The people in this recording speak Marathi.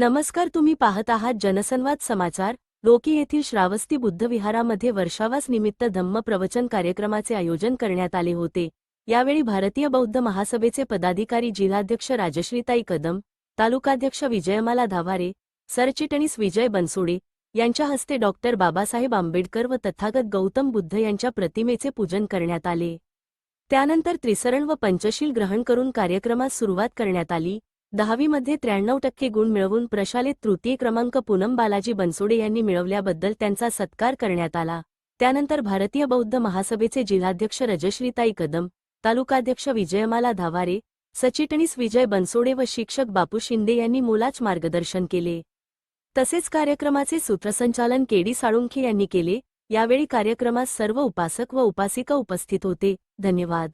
नमस्कार तुम्ही पाहत आहात जनसंवाद समाचार. रोकी येथील श्रावस्ती बुद्धविहारामध्ये वर्षावास निमित्त धम्म प्रवचन कार्यक्रमाचे आयोजन करण्यात आले होते. यावेळी भारतीय बौद्ध महासभेचे पदाधिकारी जिल्हाध्यक्ष राजश्रीताई कदम तालुकाध्यक्ष विजयमाला धावारे सरचिटणीस विजय बनसोडे यांच्या हस्ते डॉक्टर बाबासाहेब आंबेडकर व तथागत गौतम बुद्ध यांच्या प्रतिमेचे पूजन करण्यात आले. त्यानंतर त्रिसरण व पंचशील ग्रहण करून कार्यक्रमास सुरुवात करण्यात आली. दहावीमध्ये त्र्याण्णव टक्के गुण मिळवून प्रशालेत तृतीय क्रमांक पूनम बालाजी बनसोडे यांनी मिळवल्याबद्दल त्यांचा सत्कार करण्यात आला. त्यानंतर भारतीय बौद्ध महासभेचे जिल्हाध्यक्ष रजश्रीताई कदम तालुकाध्यक्ष विजयमाला धावारे सचिटणीस विजय बनसोडे व शिक्षक बापू शिंदे यांनी मुलाच मार्गदर्शन केले. तसेच कार्यक्रमाचे सूत्रसंचालन केडी साळुंखे यांनी केले. यावेळी कार्यक्रमास सर्व उपासक व उपासिका उपस्थित होते. धन्यवाद.